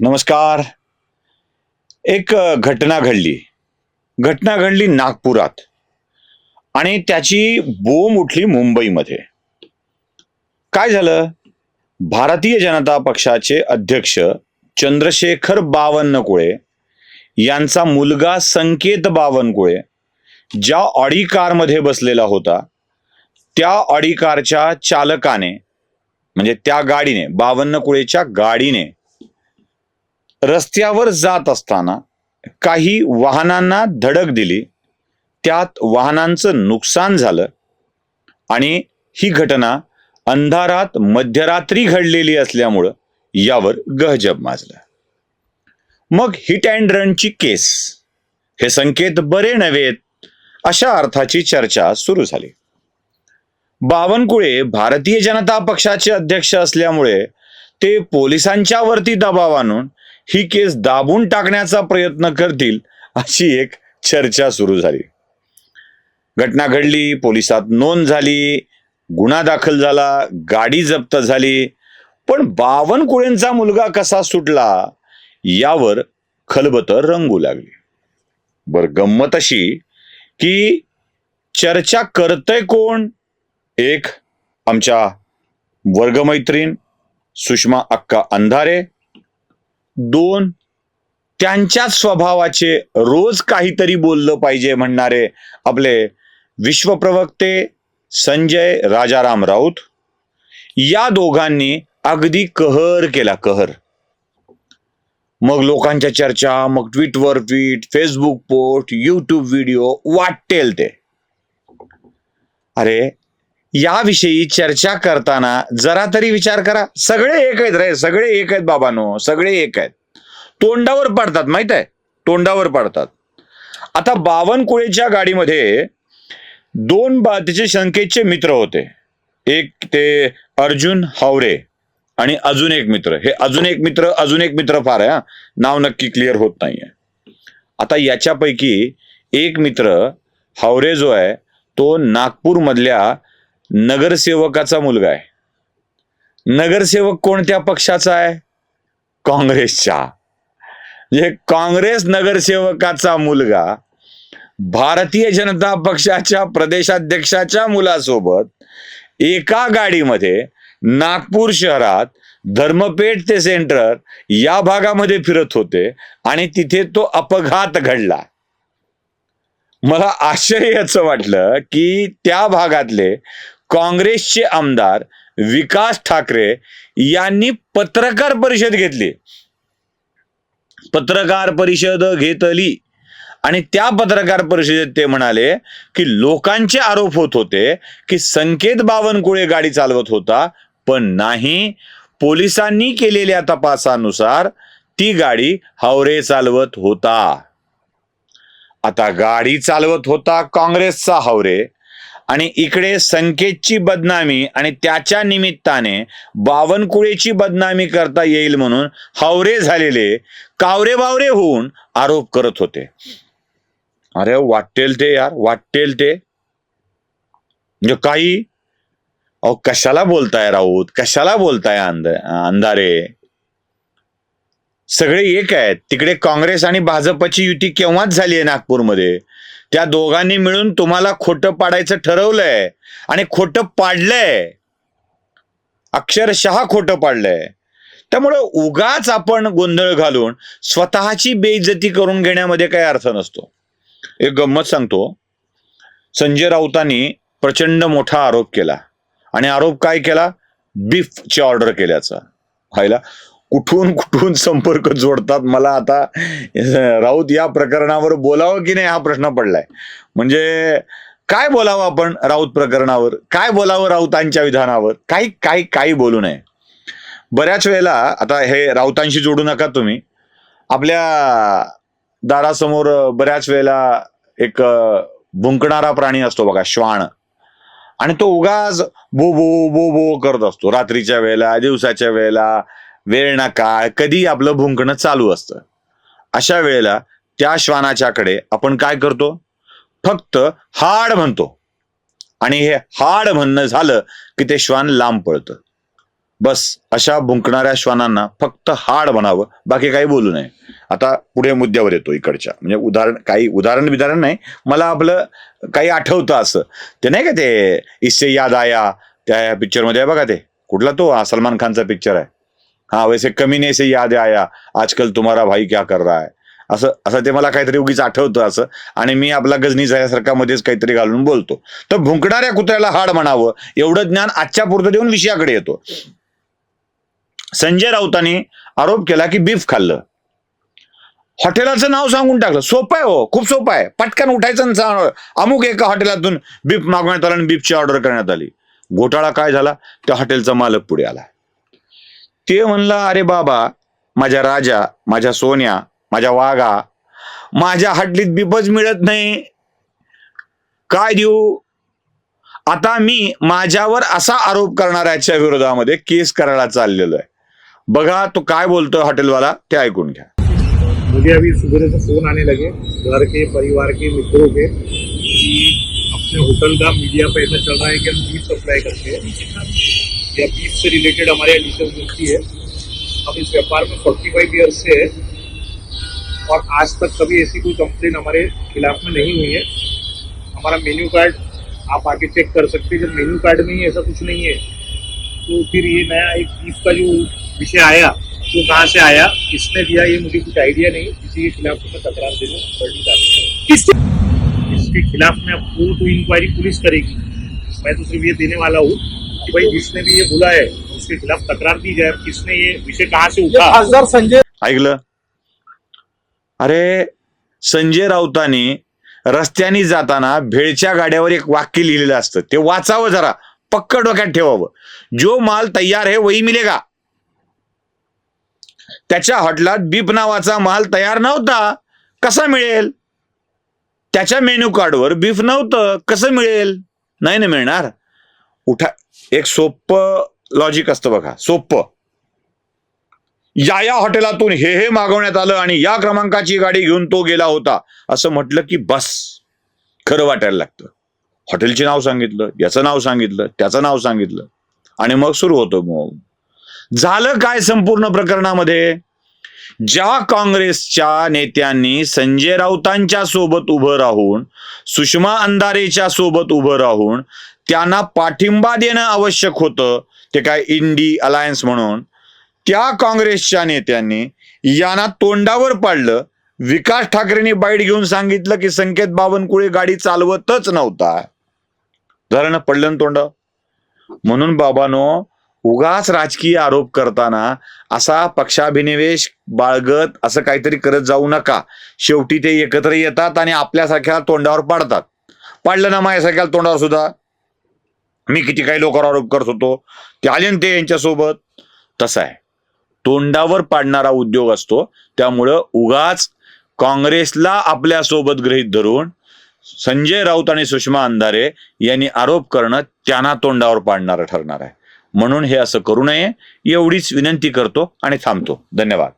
नमस्कार. एक घटना घडली. घटना घडली नागपुरात. आणि त्याची बोंब उठली मुंबईमध्ये. काय झालं? भारतीय जनता पक्षाचे अध्यक्ष चंद्रशेखर बावनकुळे यांचा मुलगा संकेत बावनकुळे ज्या ऑडी कारमध्ये बसलेला होता त्या ऑडी कारच्या चालकाने म्हणजे त्या गाडीने बावन्नकुळेच्या गाडीने रस्त्यावर जात असताना काही वाहनांना धडक दिली. त्यात वाहनांचं नुकसान झालं आणि ही घटना अंधारात मध्यरात्री घडलेली असल्यामुळं यावर गहजब माजलं. मग हिट अँड रनची केस. हे संकेत बरे नव्हेत अशा अर्थाची चर्चा सुरू झाली. बावनकुळे भारतीय जनता पक्षाचे अध्यक्ष असल्यामुळे ते पोलिसांच्या वरती दबाव आणून ही केस दाबून टाकण्याचा प्रयत्न करतील अशी एक चर्चा सुरू झाली. घटना घडली पोलिसात नोंद झाली गुन्हा दाखल झाला गाडी जप्त झाली. पण बावनकुळेंचा मुलगा कसा सुटला यावर खलबतर रंगू लागली. बर गंमत अशी की चर्चा करतय कोण? एक आमच्या वर्गमैत्रीण सुषमा अक्का अंधारे दोन त्यांच्याच स्वभावाचे रोज काहीतरी बोललं पाहिजे म्हणणारे आपले विश्वप्रवक्ते संजय राजाराम राऊत या दोघांनी अगदी कहर केला कहर. मग लोकांच्या चर्चा मग ट्विटवर tweet Facebook post YouTube video वाटेल ते. अरे याविषयी चर्चा करताना जरा तरी विचार करा. सगळे एक आहेत रे सगळे एक आहेत बाबानो सगळे एक आहेत. तोंडावर पडतात माहीत आहे? तोंडावर पडतात. आता बावनकुळेच्या गाडीमध्ये दोन बा त्याचे संकेतचे मित्र होते. एक ते अर्जुन हावरे आणि अजून एक मित्र. हे अजून एक मित्र अजून एक मित्र फार आहे नाव नक्की क्लिअर होत नाहीये. आता याच्यापैकी एक मित्र हावरे जो आहे तो नागपूर मधल्या नगरसेवकाचा मुलगा आहे. नगरसेवक कोणत्या पक्षाचा आहे? काँग्रेसच्या. म्हणजे काँग्रेस नगरसेवकाचा मुलगा भारतीय जनता पक्षाच्या प्रदेशाध्यक्षाच्या मुलासोबत एका गाडीमध्ये नागपूर शहरात धर्मपेठ ते सेंटर या भागामध्ये फिरत होते आणि तिथे तो अपघात घडला. मला आश्चर्याचं वाटलं की त्या भागातले काँग्रेसचे आमदार विकास ठाकरे यांनी पत्रकार परिषद घेतली. पत्रकार परिषद घेतली. आणि त्या पत्रकार परिषदेत ते म्हणाले की लोकांचे आरोप होत होते की संकेत बावनकुळे गाडी चालवत होता पण नाही. पोलिसांनी केलेल्या तपासानुसार ती गाडी हावरे चालवत होता. आता गाडी चालवत होता काँग्रेसचा हावरे. आणि इकडे संकेतची बदनामी आणि त्याच्या निमित्ताने बावनकुळेची बदनामी करता येईल म्हणून हावरे झालेले कावरे बावरे होऊन आरोप करत होते. अरे वाटेल ते यार वाटेल ते. म्हणजे काही अहो कशाला बोलताय राऊत? कशाला बोलताय अंध अंधारे? सगळे एक आहेत. तिकडे काँग्रेस आणि भाजपची युती केव्हाच झाली आहे नागपूरमध्ये? त्या दोघांनी मिळून तुम्हाला खोटं पाडायचं ठरवलंय आणि खोटं पाडलंय. अक्षरशः खोटं पाडलंय. त्यामुळे उगाच आपण गोंधळ घालून स्वतःची बेइज्जती करून घेण्यामध्ये काही अर्थ नसतो. एक गंमत सांगतो. संजय राऊतांनी प्रचंड मोठा आरोप केला. आणि आरोप काय केला? बीफची ऑर्डर केल्याचा. व्हायला कुठून कुठून संपर्क जोडतात मला आता राऊत या प्रकरणावर बोलावं की नाही हा प्रश्न पडलाय. म्हणजे काय बोलावं आपण राऊत प्रकरणावर? काय बोलावं राऊतांच्या विधानावर? काही काही काही बोलू नये. बऱ्याच वेळेला आता हे राऊतांशी जोडू नका तुम्ही. आपल्या दारासमोर बऱ्याच वेळेला एक भुंकणारा प्राणी असतो बघा श्वान आणि तो उगाच बो बो बो बो करत असतो. रात्रीच्या वेळेला दिवसाच्या वेळेला वेळ ना काळ कधी आपलं भुंकणं चालू असतं. अशा वेळेला त्या श्वानाच्याकडे आपण काय करतो? फक्त हाड म्हणतो. आणि हे हाड म्हणणं झालं की ते श्वान लांब पळतं. बस अशा भुंकणाऱ्या श्वानांना फक्त हाड म्हणावं. बाकी काही बोलू नये. आता पुढे मुद्द्यावर येतो इकडच्या. म्हणजे उदाहरण काही उदाहरण बिदाहरण नाही. मला आपलं काही आठवतं असं. ते नाही का ते इससे याद आया त्या पिक्चरमध्ये आहे बघा ते. कुठला तो? हा सलमान खानचा पिक्चर आहे. हा वैसे कमी नाही से याद आया आजकाल तुम्हारा भाई क्या कर रहा है? असं असं ते मला काहीतरी उगीच आठवतं असं. आणि मी आपला गजनी झाल्यासारखा मध्येच काहीतरी घालून बोलतो. तर भुंकणाऱ्या कुत्र्याला हाड म्हणावं एवढं ज्ञान आजच्या पुरतं देऊन विषयाकडे येतो. संजय राऊतांनी आरोप केला की बीफ खाल्लं. हॉटेलाचं नाव सांगून टाकलं. सोपं आहे हो खूप सोपं आहे. पटकन उठायचं आणि सांग- अमुक एका हॉटेलातून बीफ मागवण्यात आलं आणि बीफची ऑर्डर करण्यात आली. घोटाळा काय झाला? त्या हॉटेलचा मालक पुढे आला. ते म्हणला अरे बाबा माझ्या राजा माझ्या सोन्या माझ्या वाघा माझ्या हड्डीत बीफच मिळत नाही. काय देऊ? आता मी माझ्यावर असा आरोप करणाऱ्याच्या विरोधामध्ये केस करायला चाललेलो आहे. बघा तो काय बोलतोय हॉटेलवाला ते ऐकून घ्या. मुझे अभी सुबह से फोन आने लगे घर के परिवार के मित्रों के कि अपने होटल का मीडिया पे ऐसा चल रहा है कि हम बीफ सप्लाई करते हैं या बीफ से रिलेटेड हमारे यहाँ डिशेज मिलती है। हम इस व्यापार में फोर्टी फाइव ईयर्स से है और आज तक कभी ऐसी कोई कंप्लेन हमारे खिलाफ में नहीं हुई है। हमारा मेन्यू कार्ड आप आके चेक कर सकते हैं। जब मेन्यू कार्ड में ही ऐसा कुछ नहीं है तो फिर ये नया एक बीफ का जो विषय आया वो तो कहाँ से आया किसने दिया ये मुझे कुछ आइडिया नहीं। किसी के खिलाफ मैं तकरार दे दूँ बड़ी इसके खिलाफ में अब फुल टू इंक्वायरी पुलिस करेगी। मैं तो सिर्फ़ ये देने वाला हूँ कि भाई जिसने भी ये बोला है उसके खिलाफ तकरार दी जाए किसने ये विषय कहाँ से उठा? खासदार संजय ऐकलं? अरे संजय राऊतांनी रस्त्याने जाताना भेळच्या गाड्यावर एक वाक्य लिहिलेलं असतं. ते वाचावं जरा. पक्क डोक्यात ठेवावं. जो माल तयार है वही मिलेगा. त्याच्या हॉटेलात बीप नावाचा माल तयार नव्हता. कसा मिळेल? त्याच्या मेन्यू कार्डवर बीफ नव्हतं. कसं मिळेल? नाही ना मिळणार. उठा एक सोपं लॉजिक असतं बघा. सोपं. या या हॉटेलातून हे हे मागवण्यात आलं आणि या क्रमांकाची गाडी घेऊन तो गेला होता. असं म्हटलं की बस. खरं वाटायला लागतं. हॉटेलचे नाव सांगितलं याचं नाव सांगितलं त्याचं नाव सांगितलं. आणि मग सुरू होतो मग. झालं काय संपूर्ण प्रकरणामध्ये? ज्या काँग्रेसच्या नेत्यांनी संजय राऊतांच्या सोबत उभं राहून सुषमा अंधारेच्या सोबत उभं राहून त्यांना पाठिंबा देणं आवश्यक होतं ते काय इंडी अलायन्स म्हणून त्या काँग्रेसच्या नेत्यांनी यांना तोंडावर पाडलं. विकास ठाकरेंनी बाईट घेऊन सांगितलं की संकेत बावनकुळे गाडी चालवतच नव्हता. झालं ना पडलं तोंड. म्हणून बाबानो उगाच राजकीय आरोप करताना असा पक्षाभिनिवेश बाळगत असं काहीतरी करत जाऊ नका. शेवटी ते एकत्र येतात आणि आपल्यासारख्या तोंडावर पाडतात. पाडलं ना माझ्यासारख्या तोंडावर सुद्धा? मी किती काही लोकांवर आरोप करत होतो. ते आले ते यांच्यासोबत. तसं आहे. तोंडावर पाडणारा उद्योग असतो. त्यामुळं उगाच काँग्रेसला आपल्यासोबत गृहीत धरून संजय राऊत आणि सुषमा अंधारे यांनी आरोप करणं त्यांना तोंडावर पाडणारं ठरणार आहे. म्हणून हे असं करू नये. एवढीच विनंती करतो आणि थांबतो. धन्यवाद.